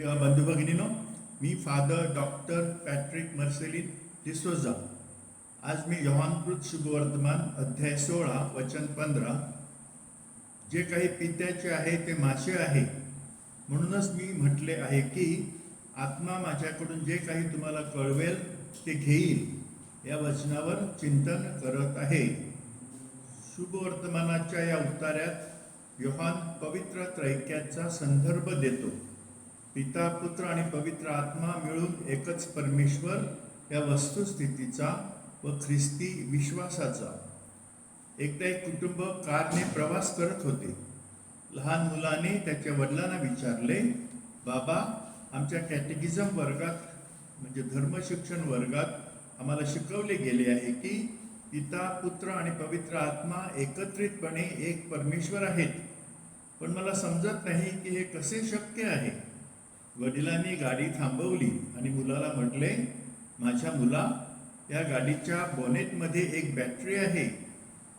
बंधू भगिनीनो मी father doctor Patrick Marcellin D'Souza. आज मी यवानकृत शुभवर्तमान अध्याय सोळा वचन पंधरा. जे काही पित्याचे आहे ते मासे आहे. म्हणूनच मी म्हटले आहे की आत्मा माझ्याकडून जे काही तुम्हाला कळवेल ते घेईल. या वचनावर चिंतन करत आहे. शुभवर्तमानाच्या या उतार्यात योहान पवित्र त्रैक्याचा संदर्भ देतो. पिता पुत्र आणि पवित्र आत्मा मिळून एकच परमेश्वर या वस्तुस्थितीचा व ख्रिस्ती विश्वासाचा. एकदा एक कुटुंब कारने प्रवास करत होते. लहान मुलाने त्याच्या वडिलांना विचारले बाबा आमच्या कॅटेगिझम वर्गात म्हणजे धर्मशिक्षण वर्गात आम्हाला शिकवले गेले आहे की पिता पुत्र आणि पवित्र आत्मा एकत्रितपणे एक परमेश्वर आहेत. पण मला समजत नाही की हे कसे शक्य आहे. वडिलांनी गाडी थांबवली आणि मुलाला म्हटले माझ्या मुला या गाडीच्या बॉनेटमध्ये एक बॅटरी आहे.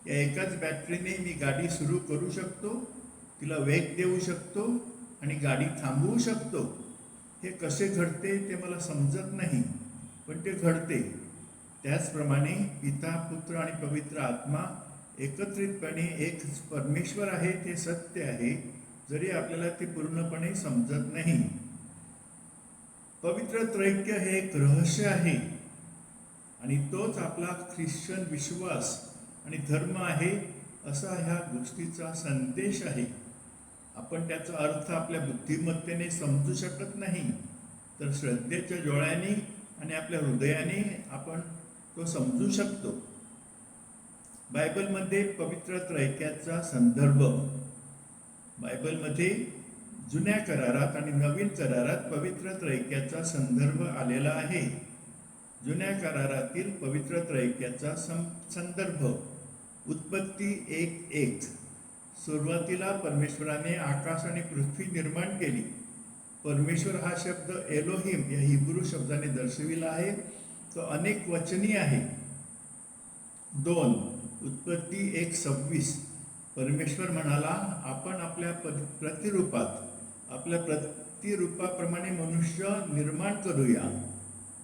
या एकाच बॅटरीने मी गाडी सुरू करू शकतो तिला वेग देऊ शकतो आणि गाडी थांबवू शकतो. हे कसे घडते ते मला समजत नाही पण ते घडते. त्याचप्रमाणे पिता पुत्र आणि पवित्र आत्मा एकत्रितपणे एक परमेश्वर आहे ते सत्य आहे जरी आपल्याला ते पूर्णपणे समजत नाही. पवित्र त्रैक्य हे एक रहस्य आहे. आणि तोच आपला ख्रिश्चन विश्वास आणि धर्म आहे असा ह्या गोष्टीचा संदेश आहे. आपण त्याचा अर्थ आपल्या बुद्धिमत्तेने समजू शकत नाही तर श्रद्धेच्या डोळ्याने आणि आपल्या हृदयाने आपण तो समजू शकतो. बायबलमध्ये पवित्र त्रैक्याचा संदर्भ. बायबलमध्ये जुन्या करारात आणि नवीन करारात पवित्र त्रैक्याचा संदर्भ आलेला आहे. जुन्या करारातील पवित्र त्रैक्याचा सं संदर्भ. उत्पत्ती एक एक. सुरुवातीला परमेश्वराने आकाश आणि पृथ्वी निर्माण केली. परमेश्वर हा शब्द एलोहिम या हिब्रू शब्दाने दर्शविला आहे. तो अनेक वचनी आहे. दोन उत्पत्ती एक सव्वीस. परमेश्वर म्हणाला आपण आपल्या प- प्रतिरूपात आपल्या प्रतिरूपाप्रमाणे मनुष्य निर्माण करूया.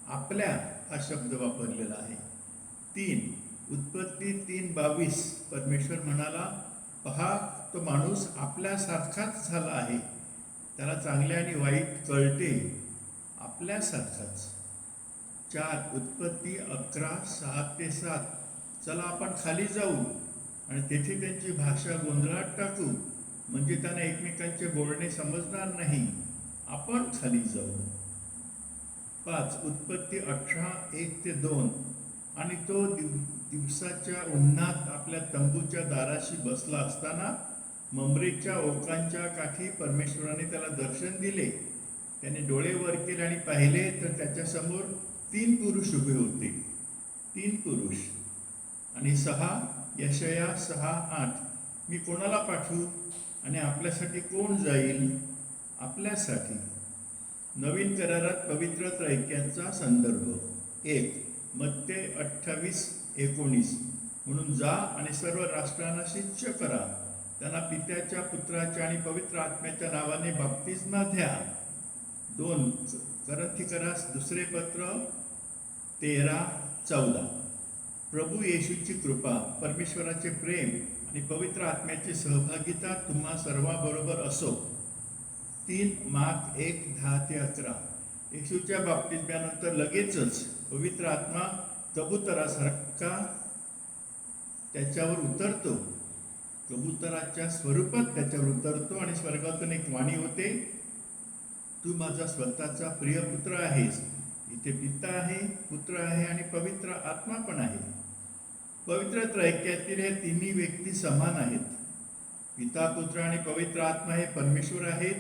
आपल्या हा शब्द वापरलेला आहे. तीन उत्पत्ती तीन बावीस. परमेश्वर म्हणाला पहा तो माणूस आपल्यासारखाच झाला आहे. त्याला चांगले आणि वाईट कळते. आपल्यासारखाच. चार उत्पत्ती अकरा सहा ते सात. चला आपण खाली जाऊ आणि तेथे त्यांची भाषा गोंधळात टाकू. म्हणजे त्यांना एकमेकांचे बोलणे समजणार नाही. आपण खाली जाऊ पाच उत्पत्ती अठरा एक ते दोन आणि तो दिव दिवसाच्या उन्हात आपल्या तंबूच्या दाराशी बसला असताना ममरेच्या ओकांच्या काठी परमेश्वराने त्याला दर्शन दिले. त्याने डोळे वर केले आणि पाहिले तर त्याच्यासमोर तीन पुरुष उभे होते. तीन पुरुष. आणि सहा यशया सहा आठ. मी कोणाला पाठवू? आणि आपल्यासाठी कोण जाईल? आपल्यासाठी. नवीन करारात पवित्र त्रैक्यांचा संदर्भ. एक मत्ते अठ्ठावीस एकोणीस. म्हणून जा आणि सर्व राष्ट्रांना शिष्य करा. त्यांना पित्याच्या पुत्राच्या आणि पवित्र आत्म्याच्या नावाने बाप्तिस्मा द्या. दोन करथिकरास दुसरे पत्र तेरा चौदा. प्रभू येशूची कृपा परमेश्वराचे प्रेम आणि पवित्र आत्म्याची सहभागिता तुम्हा सर्वांबरोबर असो. तीन मार्क एक दहा ते अकरा. येशूच्या बाबतीत्यानंतर लगेचच पवित्र आत्मा कबुतरासारखा त्याच्यावर उतरतो. कबुतराच्या स्वरूपात त्याच्यावर उतरतो आणि स्वर्गातून एक वाणी होते तू माझा स्वतःचा प्रिय पुत्र आहेस. इथे पिता आहे पुत्र आहे आणि पवित्र आत्मा पण आहे. पवित्र त्रैक्यातील हे तिन्ही व्यक्ती समान आहेत. पिता पुत्र आणि पवित्र आत्मा हे परमेश्वर आहेत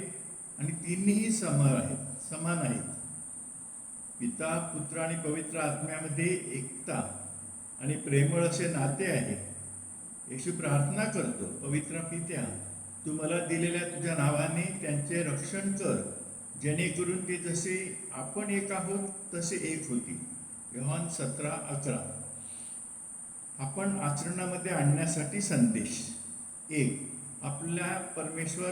आणि तिन्हीही समान आहेत समान आहेत. पिता पुत्र आणि पवित्र आत्म्यामध्ये एकता आणि प्रेमळ असे नाते आहे. येशू प्रार्थना करतो पवित्र पित्या तू मला दिलेल्या तुझ्या नावाने त्यांचे रक्षण कर जेणेकरून ते जसे आपण एक आहोत तसे एक होतील. व्यवहान सतरा अकरा. आपण आचरणामध्ये आणण्यासाठी संदेश. एक आपल्या परमेश्वर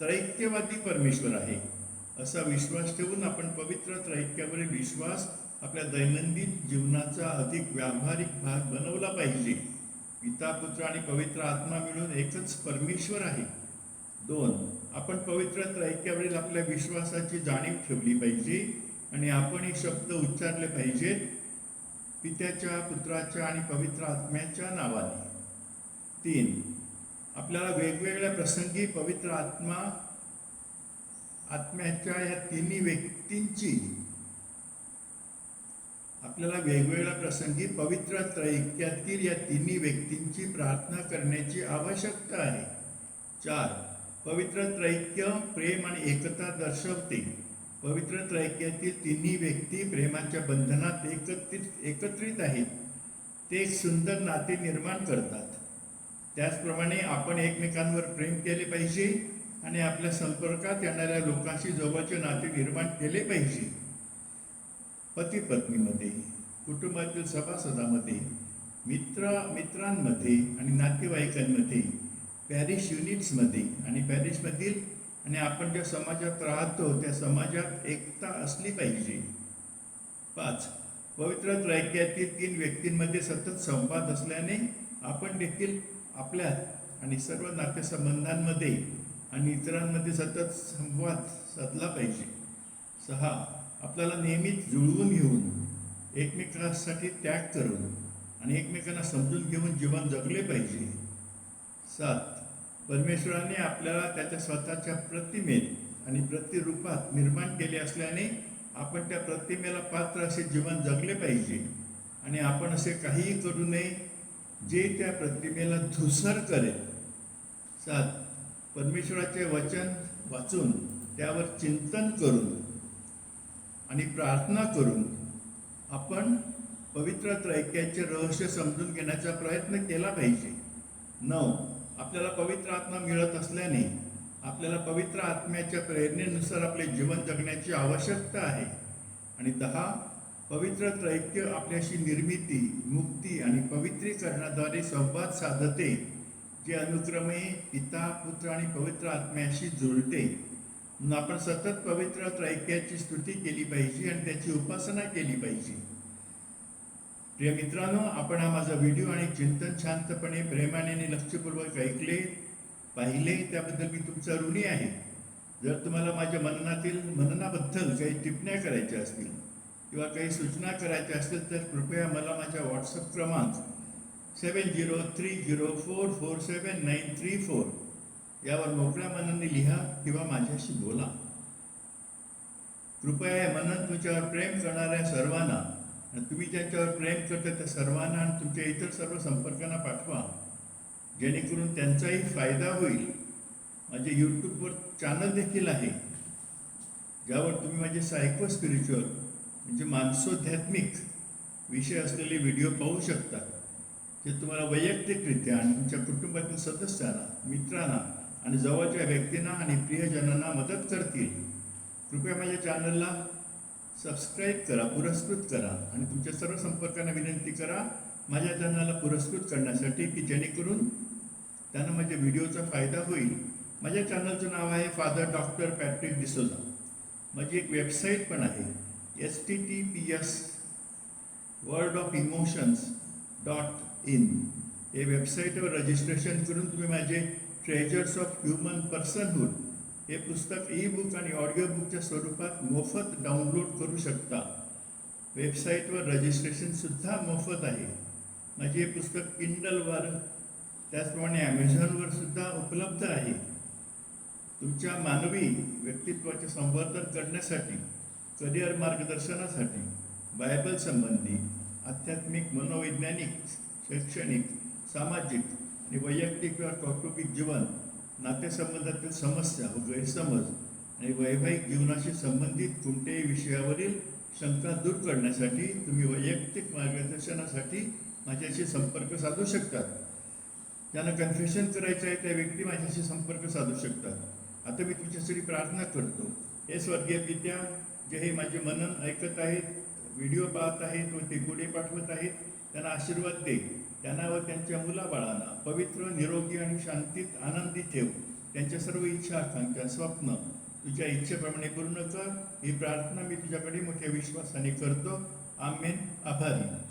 त्रैक्यवादी परमेश्वर आहे. असा विश्वास ठेवून आपण पवित्र त्रैक्यावरील विश्वास आपल्या दैनंदिन जीवनाचा अधिक व्यावहारिक भाग बनवला पाहिजे. पिता पुत्र आणि पवित्र आत्मा मिळून एकच परमेश्वर आहे. दोन आपण पवित्र त्रैक्यावरील आपल्या विश्वासाची जाणीव ठेवली पाहिजे आणि आपण हे शब्द उच्चारले पाहिजेत. पित्याच्या पुत्राच्या आणि पवित्र आत्म्याच्या नावाने. तीन आपल्याला वेगवेगळ्या प्रसंगी पवित्र आत्मा आत्म्याच्या या तिन्ही व्यक्तींची आपल्याला वेगवेगळ्या प्रसंगी पवित्र त्रैक्यातील या तिन्ही व्यक्तींची प्रार्थना करण्याची आवश्यकता आहे. चार पवित्र त्रैक्य प्रेम आणि एकता दर्शवते. पवित्र त्रैक्यातील तिन्ही व्यक्ती प्रेमाच्या बंधनात एकत्रित एकत्रित आहेत. ते एक सुंदर नाते निर्माण करतात. त्याचप्रमाणे आपण एकमेकांवर प्रेम केले पाहिजे आणि आपल्या संपर्कात येणाऱ्या लोकांशी जवळचे नाते निर्माण केले पाहिजे. पती पत्नीमध्ये कुटुंबातील सभासदामध्ये मित्र मित्रांमध्ये आणि नातेवाईकांमध्ये पॅरिश युनिट्समध्ये आणि पॅरिसमधील आणि आपण ज्या समाजात राहतो त्या समाजात एकता असली पाहिजे. पाच पवित्र त्रैक्यातील तीन व्यक्तींमध्ये सतत संवाद असल्याने आपण देखील आपल्या आणि सर्व नातेसंबंधांमध्ये आणि इतरांमध्ये सतत संवाद साधला पाहिजे. सहा आपल्याला नेहमीच जुळवून घेऊन एकमेकांसाठी त्याग करून आणि एकमेकांना समजून घेऊन जीवन जगले पाहिजे. सात परमेश्वराने आपल्याला त्याच्या स्वतःच्या प्रतिमेत आणि प्रतिरूपात निर्माण केले असल्याने आपण त्या प्रतिमेला पात्र असे जीवन जगले पाहिजे. आणि आपण असे काहीही करू नये जे त्या प्रतिमेला धुसर करेल. सात परमेश्वराचे वचन वाचून त्यावर चिंतन करून आणि प्रार्थना करून आपण पवित्र त्रैक्याचे रहस्य समजून घेण्याचा प्रयत्न केला पाहिजे. नऊ आपल्याला पवित्र आत्मा मिळत असल्याने आपल्याला पवित्र आत्म्याच्या प्रेरणेनुसार आपले जीवन जगण्याची आवश्यकता आहे. आणि दहा पवित्र त्रैक्य आपल्याशी निर्मिती मुक्ती आणि पवित्रीकरणाद्वारे संवाद साधते जे अनुक्रमे पिता पुत्र आणि पवित्र आत्म्याशी जुळते. म्हणून आपण सतत पवित्र त्रैक्याची स्तुती केली पाहिजे आणि त्याची उपासना केली पाहिजे. प्रिय मित्रांनो आपण हा माझा व्हिडिओ आणि चिंतन शांतपणे प्रेमाने आणि लक्षपूर्वक ऐकले पाहिले त्याबद्दल मी तुमचा ऋणी आहे. जर तुम्हाला माझ्या मननातील मननाबद्दल काही टिप्पण्या करायच्या असतील किंवा काही सूचना करायच्या असतील तर कृपया मला माझ्या व्हॉट्सअप क्रमांक seven zero three zero four four seven nine three four यावर मोकळ्या मनाने लिहा किंवा माझ्याशी बोला. कृपया हे मनन तुमच्यावर प्रेम करणाऱ्या सर्वांना आणि तुम्ही ज्यांच्यावर प्रेम करता त्या सर्वांना आणि तुमच्या इतर सर्व संपर्कांना पाठवा. जेणेकरून त्यांचाही फायदा होईल. माझे यूट्यूबवर चॅनल देखील आहे. ज्यावर तुम्ही माझे सायको स्पिरिच्युअल म्हणजे मानसोध्यात्मिक विषय असलेले व्हिडिओ पाहू शकता. जे तुम्हाला वैयक्तिकरित्या आणि तुमच्या कुटुंबातील सदस्यांना मित्रांना आणि जवळच्या व्यक्तींना आणि प्रियजनांना मदत करतील. कृपया माझ्या चॅनलला सबस्क्राईब करा पुरस्कृत करा आणि तुमच्या सर्व संपर्कांना विनंती करा माझ्या चॅनलला पुरस्कृत करण्यासाठी की जेणेकरून त्यांना माझ्या व्हिडिओचा फायदा होईल. माझ्या चॅनलचं नाव आहे फादर डॉक्टर पॅट्रिक डिसोजा माझी एक वेबसाईट पण आहे S T T P S world of emotions dot in हे वेबसाईटवर रजिस्ट्रेशन करून तुम्ही माझे ट्रेजर्स ऑफ ह्युमन पर्सनहूड हे पुस्तक ई बुक आणि ऑडिओ बुकच्या स्वरूपात मोफत डाउनलोड करू शकता. वेबसाईटवर रजिस्ट्रेशनसुद्धा मोफत आहे. माझे हे पुस्तक किंडलवर त्याचप्रमाणे ॲमेझॉनवर सुद्धा उपलब्ध आहे. तुमच्या मानवी व्यक्तित्वाचे संवर्धन करण्यासाठी करिअर मार्गदर्शनासाठी बायबल संबंधी आध्यात्मिक मनोवैज्ञानिक शैक्षणिक सामाजिक आणि वैयक्तिक किंवा कौटुंबिक जीवन नातेसंबंधातील समस्या व गैरसमज आणि वैवाहिक जीवनाशी संबंधित कोणत्याही विषयावरील शंका दूर करण्यासाठी तुम्ही वैयक्तिक मार्गदर्शनासाठी माझ्याशी संपर्क साधू शकतात. ज्यांना कन्फेशन करायचं आहे त्या व्यक्ती माझ्याशी संपर्क साधू शकतात. आता मी तुमच्यासाठी प्रार्थना करतो. हे स्वर्गीय पित्या जे हे माझे मनन ऐकत आहेत व्हिडिओ पाहत आहेत व ते गुढे पाठवत आहेत त्यांना आशीर्वाद दे. त्यांना व त्यांच्या मुलाबाळांना पवित्र निरोगी आणि शांतीत आनंदी ठेव त्यांच्या सर्व इच्छा आकांक्षा स्वप्न तुझ्या इच्छेप्रमाणे पूर्ण कर. ही प्रार्थना मी तुझ्याकडे मोठ्या विश्वासाने करतो. आम्ही आभारी.